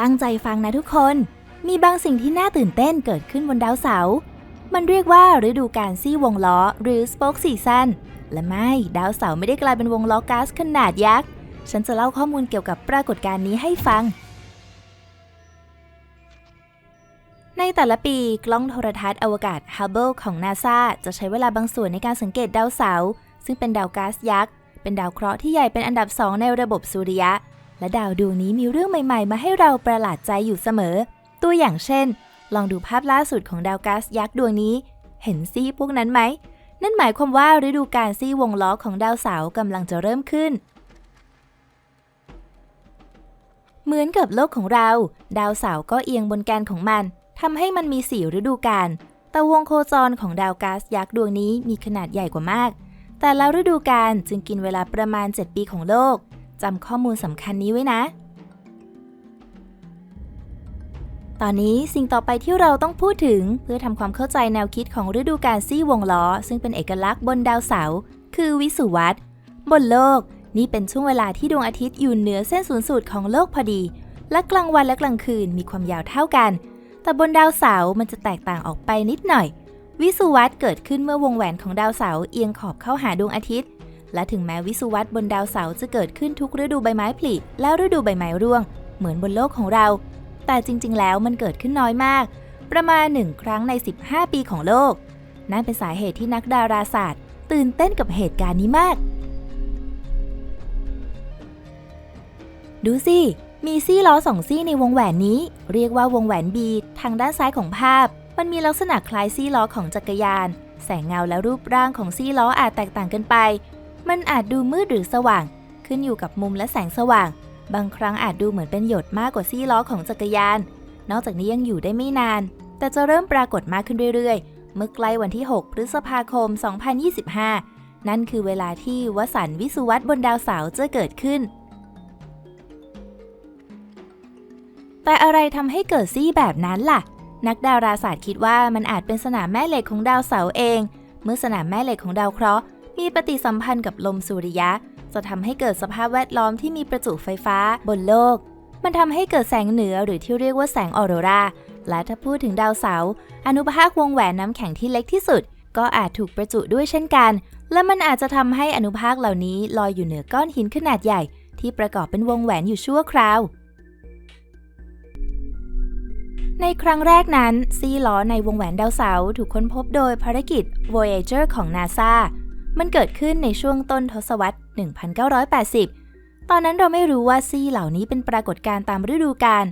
ตั้งใจฟังนะทุกคน มีบางสิ่งที่น่าตื่นเต้นเกิดขึ้นบนดาวเสาร์มันเรียกว่าฤดูการซี่วงล้อหรือ Spoke Season และไม่ดาวเสาร์ไม่ได้กลายเป็นวงล้อก๊าซขนาดยักษ์ ฉันจะเล่าข้อมูลเกี่ยวกับปรากฏการณ์นี้ให้ฟัง ในแต่ละปีกล้องโทรทัศน์อวกาศ Hubble ของ NASA จะใช้เวลาบางส่วนในการสังเกตดาวเสาร์ซึ่งเป็นดาวก๊าซยักษ์ เป็นดาวเคราะห์ที่ใหญ่เป็นอันดับสองในระบบสุริยะ และดาวดวงนี้มีเรื่องใหม่ๆ มาให้เราประหลาดใจอยู่เสมอ ตัวอย่างเช่น ลองดูภาพล่าสุดของดาวก๊าซยักษ์ดวงนี้ เห็นซี่พวกนั้นไหม นั่นหมายความว่าฤดูการซี่วงล้อของดาวเสาร์กำลังจะเริ่มขึ้น เหมือนกับโลกของเรา ดาวเสาร์ก็เอียงบนแกนของมันทำให้มันมีสี่ฤดูกาลแต่วงโคจรของดาวก๊าซยักษ์ดวงนี้มีขนาดใหญ่กว่ามาก แต่ละฤดูกาลจึงกินเวลาประมาณ 7 ปีของโลก จำข้อมูลสำคัญนี้ไว้นะ ตอนนี้สิ่งต่อไปที่เราต้องพูดถึงเพื่อทำความเข้าใจแนวคิดของฤดูกาลซี่วงล้อ ซึ่งเป็นเอกลักษณ์บนดาวเสาร์คือวิสุวัตบนโลก นี่เป็นช่วงเวลาที่ดวงอาทิตย์อยู่เหนือเส้นศูนย์สูตรของโลกพอดี และกลางวันและกลางคืนมีความยาวเท่ากัน แต่บนดาวเสาร์มันจะแตกต่างออกไปนิดหน่อย วิสุวัตเกิดขึ้นเมื่อวงแหวนของดาวเสาร์เอียงขอบเข้าหาดวงอาทิตย์ และถึงแม้วิสุวัตบนดาวเสาร์จะเกิดขึ้นทุกฤดูใบไม้ผลิและฤดูใบไม้ร่วง เหมือนบนโลกของเรา แต่จริงๆ แล้วมันเกิดขึ้นน้อยมาก ประมาณหนึ่งครั้งใน 15 ปีของโลก นั่นเป็นสาเหตุที่นักดาราศาสตร์ ตื่นเต้นกับเหตุการณ์นี้มาก ดูสิมีซี่ล้อสองซี่ในวงแหวนนี้ เรียกว่าวงแหวน B ทางด้านซ้ายของภาพ มันมีลักษณะคล้ายซี่ล้อของจักรยาน แสงเงาและรูปร่างของซี่ล้ออาจแตกต่างกันไป มันอาจดูมืดหรือสว่าง ขึ้นอยู่กับมุมและแสงสว่าง บางครั้งอาจดูเหมือนเป็นหยดมากกว่าซี่ล้อของจักรยาน นอกจากนี้ยังอยู่ได้ไม่นาน แต่จะเริ่มปรากฏมากขึ้นเรื่อยๆ เมื่อใกล้วันที่ 6 พฤษภาคม 2025 นั่นคือเวลาที่วสันวิสุวัตบนดาวเสาร์จะเกิดขึ้น แต่อะไรทำให้เกิดซี่แบบนั้นล่ะ นักดาราศาสตร์คิดว่ามันอาจเป็นสนามแม่เหล็กของดาวเสาร์เอง เมื่อสนามแม่เหล็กของดาวเคราะห์ มีปฏิสัมพันธ์กับลมสุริยะ จะทำให้เกิดสภาพแวดล้อมที่มีประจุไฟฟ้าบนโลก มันทำให้เกิดแสงเหนือหรือที่เรียกว่าแสงออโรราและถ้าพูดถึงดาวเสาร์อนุภาควงแหวนน้ำแข็งที่เล็กที่สุด ก็อาจถูกประจุด้วยเช่นกัน และมันอาจจะทำให้อนุภาคเหล่านี้ลอยอยู่เหนือก้อนหินขนาดใหญ่ ที่ประกอบเป็นวงแหวนอยู่ชั่วคราว ในครั้งแรกนั้นซี่ล้อในวงแหวนดาวเสาร์ถูกค้นพบโดยภารกิจ Voyager ของ NASA มันเกิดขึ้นในช่วงต้นทศวรรษ 1980 ตอนนั้นเราไม่รู้ว่าซี่เหล่านี้เป็นปรากฏการณ์ตามฤดูกาล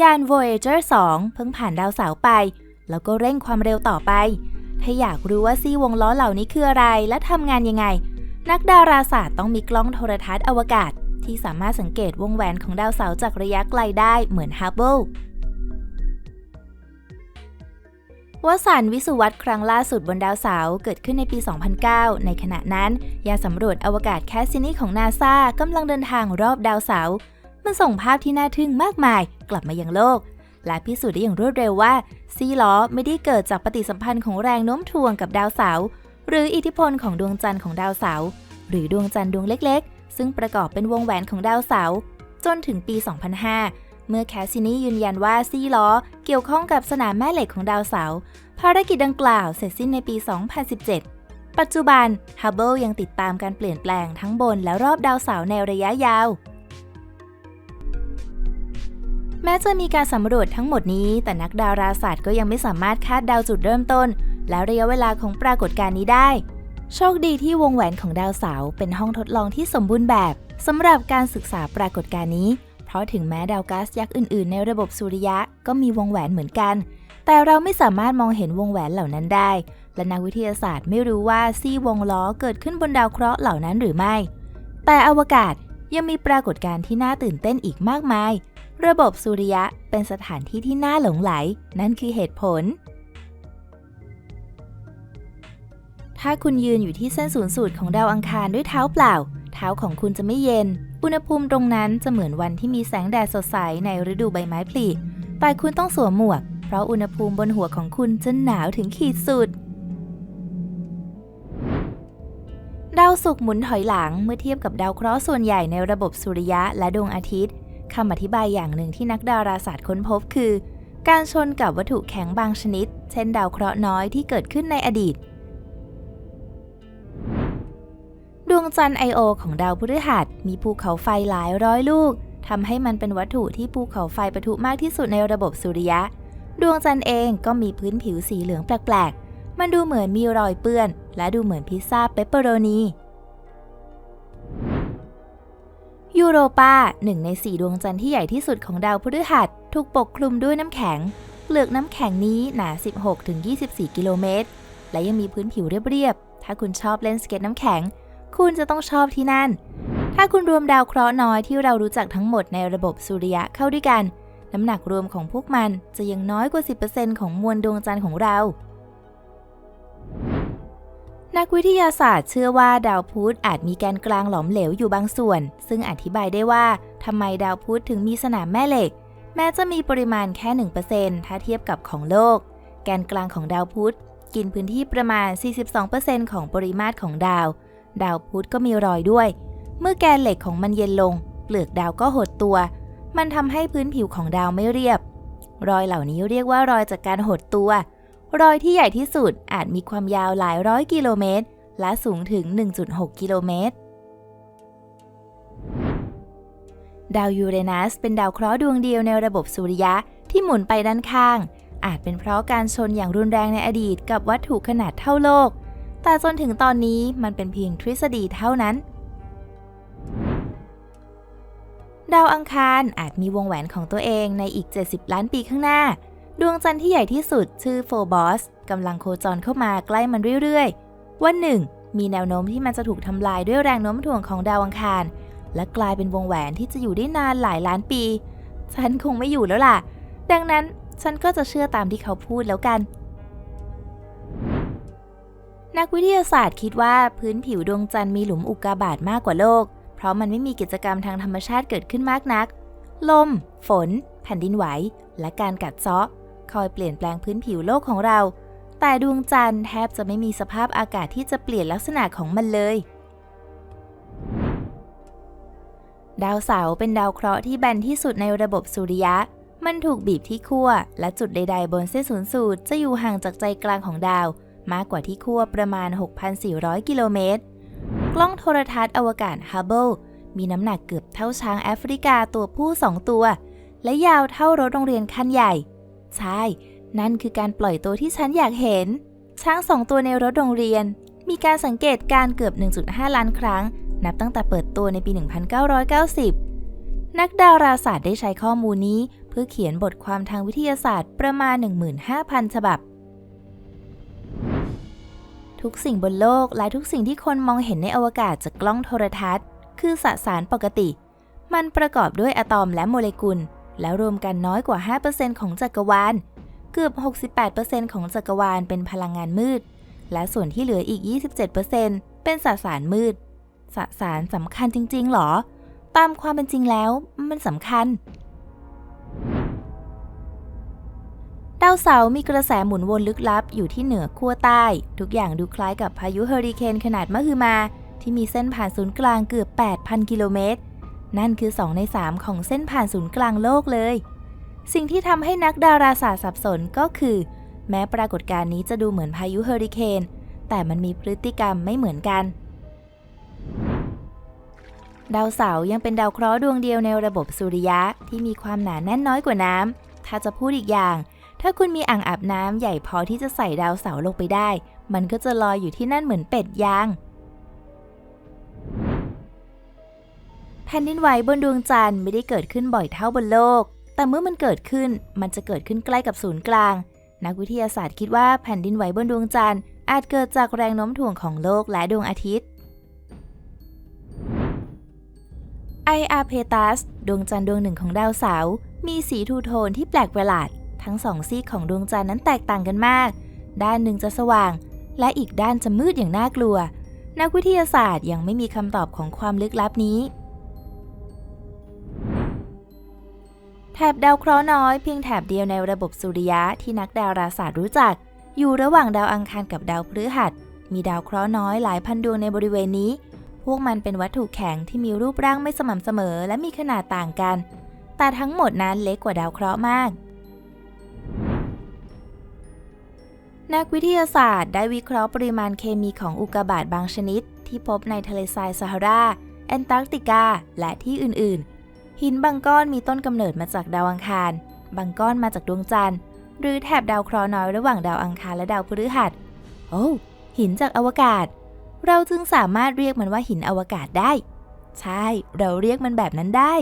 ยาน Voyager 2 เพิ่งผ่านดาวเสาร์ไป แล้วก็เร่งความเร็วต่อไป ถ้าอยากรู้ว่าซี่วงล้อเหล่านี้คืออะไรและทำงานยังไง นักดาราศาสตร์ต้องมีกล้องโทรทัศน์อวกาศ ที่สามารถสังเกตวงแหวนของดาวเสาร์จากระยะไกลได้เหมือน Hubble วสันวิสุวัตครั้งล่าสุดบนดาวเสาร์เกิดขึ้นในปี 2009 ในขณะนั้น ยานสำรวจอวกาศแคสซินีของนาซากำลังเดินทางรอบดาวเสาร์มันส่งภาพที่น่าทึ่งมากมาย กลับมายังโลก และพิสูจน์ได้อย่างรวดเร็วว่าซีล้อไม่ได้เกิดจากปฏิสัมพันธ์ของแรงโน้มถ่วงกับดาวเสาร์หรืออิทธิพลของดวงจันทร์ของดาวเสาร์หรือดวงจันทร์ดวงเล็กๆ ซึ่งประกอบเป็นวงแหวนของดาวเสาร์จนถึงปี 2005 เมื่อแคสซินียืนยันว่าซีล้อเกี่ยวข้องกับสนามแม่เหล็กของดาวเสาร์ภารกิจดังกล่าวเสร็จสิ้นในปี 2017 ปัจจุบัน Hubble ยังติดตามการเปลี่ยนแปลงทั้งบนและรอบดาวเสาร์ในระยะยาว แม้จะมีการสำรวจทั้งหมดนี้ แต่นักดาราศาสตร์ก็ยังไม่สามารถคาดดาวจุดเริ่มต้น และระยะเวลาของปรากฏการณ์นี้ได้ โชคดีที่วงแหวนของดาวเสาร์เป็นห้องทดลองที่สมบูรณ์แบบสำหรับการศึกษาปรากฏการณ์นี้ ราะถึงแม้ดาวก๊าซยักษ์อื่นๆ ในระบบสุริยะก็มีวงแหวนเหมือนกัน แต่เราไม่สามารถมองเห็นวงแหวนเหล่านั้นได้ และนักวิทยาศาสตร์ไม่รู้ว่าซี่วงล้อเกิดขึ้นบนดาวเคราะห์เหล่านั้นหรือไม่ แต่อวกาศยังมีปรากฏการณ์ที่น่าตื่นเต้นอีกมากมาย ระบบสุริยะเป็นสถานที่ที่น่าหลงไหล นั่นคือเหตุผล ถ้าคุณยืนอยู่ที่เส้นศูนย์สูตรของดาวอังคารด้วยเท้าเปล่า เท้าของคุณจะไม่เย็น อุณหภูมิตรงนั้นจะเหมือนวันที่มีแสงแดดสดใสในฤดูใบไม้ผลิแต่คุณต้องสวมหมวก เพราะอุณหภูมิบนหัวของคุณจะหนาวถึงขีดสุดดาวศุกร์หมุนถอยหลังเมื่อเทียบกับดาวเคราะห์ส่วนใหญ่ในระบบสุริยะและดวงอาทิตย์คำอธิบายอย่างหนึ่งที่นักดาราศาสตร์ค้นพบคือ การชนกับวัตถุแข็งบางชนิด เช่นดาวเคราะห์น้อยที่เกิดขึ้นในอดีต วงจันทร์ไอโอของดาวพฤหัส มีภูเขาไฟหลายร้อยลูกทำให้มันเป็นวัตถุที่ภูเขาไฟปะทุมากที่สุดในระบบสุริยะ ดวงจันทร์เองก็มีพื้นผิวสีเหลืองแปลกๆ มันดูเหมือนมีรอยเปื้อน และดูเหมือนพิซซ่าเปปเปอโรนียูโรปาหนึ่งในสี่ดวงจันทร์ที่ใหญ่ที่สุดของดาวพฤหัส ถูกปกคลุมด้วยน้ำแข็ง เปลือกน้ำแข็งนี้หนา 16-24 กิโลเมตร และยังมีพื้นผิวเรียบๆ ถ้าคุณชอบเล่นสเก็ตน้ำแข็ง คุณจะต้องชอบที่นั่น ถ้าคุณรวมดาวเคราะห์น้อยที่เรารู้จักทั้งหมดในระบบสุริยะเข้าด้วยกัน น้ำหนักรวมของพวกมันจะยังน้อยกว่า 10%ของมวลดวงจันทร์ของเรา นักวิทยาศาสตร์เชื่อว่าดาวพุธอาจมีแกนกลางหลอมเหลวอยู่บางส่วน ซึ่งอธิบายได้ว่าทำไมดาวพุธถึงมีสนามแม่เหล็ก แม้จะมีปริมาณแค่ 1%ถ้าเทียบกับของโลก แกนกลางของดาวพุธกินพื้นที่ประมาณ 42%ของปริมาตรของดาว ดาวพุธก็มีรอยด้วย เมื่อแกนเหล็กของมันเย็นลง เปลือกดาวก็หดตัว มันทำให้พื้นผิวของดาวไม่เรียบ รอยเหล่านี้เรียกว่ารอยจากการหดตัว รอยที่ใหญ่ที่สุดอาจมีความยาวหลายร้อยกิโลเมตร และสูงถึง 1.6 กิโลเมตร ดาวยูเรนัสเป็นดาวเคราะห์ดวงเดียวในระบบสุริยะที่หมุนไปด้านข้างอาจเป็นเพราะการชนอย่างรุนแรงในอดีตกับวัตถุขนาดเท่าโลก แต่จนถึงตอนนี้มันเป็นเพียงทฤษฎีเท่านั้น ดาวอังคารอาจมีวงแหวนของตัวเองในอีก 70 ล้านปีข้างหน้า ดวงจันทร์ที่ใหญ่ที่สุดชื่อโฟบอสกำลังโคจรเข้ามาใกล้มันเรื่อยๆ วันหนึ่ง มีแนวโน้มที่มันจะถูกทำลายด้วยแรงโน้มถ่วงของดาวอังคาร และกลายเป็นวงแหวนที่จะอยู่ได้นานหลายล้านปี ฉันคงไม่อยู่แล้วล่ะ ดังนั้นฉันก็จะเชื่อตามที่เขาพูดแล้วกัน นักวิทยาศาสตร์คิดว่าพื้นผิวดวงจันทร์มีหลุมอุกกาบาตมากกว่าโลก เพราะมันไม่มีกิจกรรมทางธรรมชาติเกิดขึ้นมากนัก ลม ฝน แผ่นดินไหว และการกัดเซาะ คอยเปลี่ยนแปลงพื้นผิวโลกของเรา แต่ดวงจันทร์แทบจะไม่มีสภาพอากาศที่จะเปลี่ยนลักษณะของมันเลย ดาวเสาร์เป็นดาวเคราะห์ที่แบนที่สุดในระบบสุริยะ มันถูกบีบที่ขั้วและจุดใดๆบนเส้นศูนย์สูตรจะอยู่ห่างจากใจกลางของดาว มากกว่าที่ขั้วประมาณ 6,400 กิโลเมตร กล้องโทรทัศน์อวกาศฮับเบิลมีน้ำหนักเกือบเท่าช้างแอฟริกาตัวผู้สองตัว และยาวเท่ารถโรงเรียนคันใหญ่ ใช่ นั่นคือการปล่อยตัวที่ฉันอยากเห็น ช้างสองตัวในรถโรงเรียน มีการสังเกตการเกือบ 1.5 ล้านครั้ง นับตั้งแต่เปิดตัวในปี 1990 นักดาราศาสตร์ได้ใช้ข้อมูลนี้ เพื่อเขียนบทความทางวิทยาศาสตร์ประมาณ 15,000 ฉบับ ทุกสิ่งบนโลกและทุกสิ่งที่คนมองเห็นในอวกาศจากกล้องโทรทัศน์ คือสสารปกติ มันประกอบด้วยอะตอมและโมเลกุล แล้วรวมกันน้อยกว่า 5%ของจักรวาล เกือบ 68%ของจักรวาลเป็นพลังงานมืด และส่วนที่เหลืออีก 27%เป็นสสารมืด สสารสำคัญจริงๆหรอ ตามความเป็นจริงแล้ว มันสำคัญ ดาวเสาร์มีกระแสหมุนวนลึกลับอยู่ที่เหนือขั้วใต้ ทุกอย่างดูคล้ายกับพายุเฮอริเคนขนาดมหึมา ที่มีเส้นผ่านศูนย์กลางเกือบ 8,000 กิโลเมตร นั่นคือ 2 ใน 3 ของเส้นผ่านศูนย์กลางโลกเลย สิ่งที่ทำให้นักดาราศาสตร์สับสนก็คือ แม้ปรากฏการณ์นี้จะดูเหมือนพายุเฮอริเคนแต่มันมีพฤติกรรมไม่เหมือนกัน ดาวเสาร์ยังเป็นดาวเคราะห์ดวงเดียวในระบบสุริยะที่มีความหนาแน่นน้อยกว่าน้ำถ้าจะพูดอีกอย่าง ถ้าคุณมีอ่างอาบน้ำใหญ่พอที่จะใส่ดาวเสาร์ลงไปได้ มันก็จะลอยอยู่ที่นั่นเหมือนเป็ดยาง แผ่นดินไหวบนดวงจันทร์ไม่ได้เกิดขึ้นบ่อยเท่าบนโลก แต่เมื่อมันเกิดขึ้น มันจะเกิดขึ้นใกล้กับศูนย์กลาง นักวิทยาศาสตร์คิดว่าแผ่นดินไหวบนดวงจันทร์อาจเกิดจากแรงโน้มถ่วงของโลกและดวงอาทิตย์ไออาเพตัสดวงจันทร์ดวงหนึ่งของดาวเสาร์มีสีทูโทนที่แปลกประหลาด ทั้งสองซีกของดวงจันทร์นั้นแตกต่างกันมาก ด้านหนึ่งจะสว่าง และอีกด้านจะมืดอย่างน่ากลัว นักวิทยาศาสตร์ยังไม่มีคำตอบของความลึกลับนี้ แถบดาวเคราะห์น้อยเพียงแถบเดียวในระบบสุริยะที่นักดาราศาสตร์รู้จัก อยู่ระหว่างดาวอังคารกับดาวพฤหัส มีดาวเคราะห์น้อยหลายพันดวงในบริเวณนี้ พวกมันเป็นวัตถุแข็งที่มีรูปร่างไม่สม่ำเสมอ และมีขนาดต่างกัน แต่ทั้งหมดนั้นเล็กกว่าดาวเคราะห์มาก นักวิทยาศาสตร์ได้วิเคราะห์ปริมาณเคมีของอุกกาบาตบางชนิด ที่พบในทะเลทรายซาฮารา แอนตาร์กติกา และที่อื่น ๆ หินบางก้อนมีต้นกำเนิดมาจากดาวอังคาร บางก้อนมาจากดวงจันทร์ หรือแถบดาวเคราะห์น้อยระหว่างดาวอังคารและดาวพฤหัส โอ้ หินจากอวกาศ เราจึงสามารถเรียกมันว่าหินอวกาศได้ ใช่ เราเรียกมันแบบนั้นได้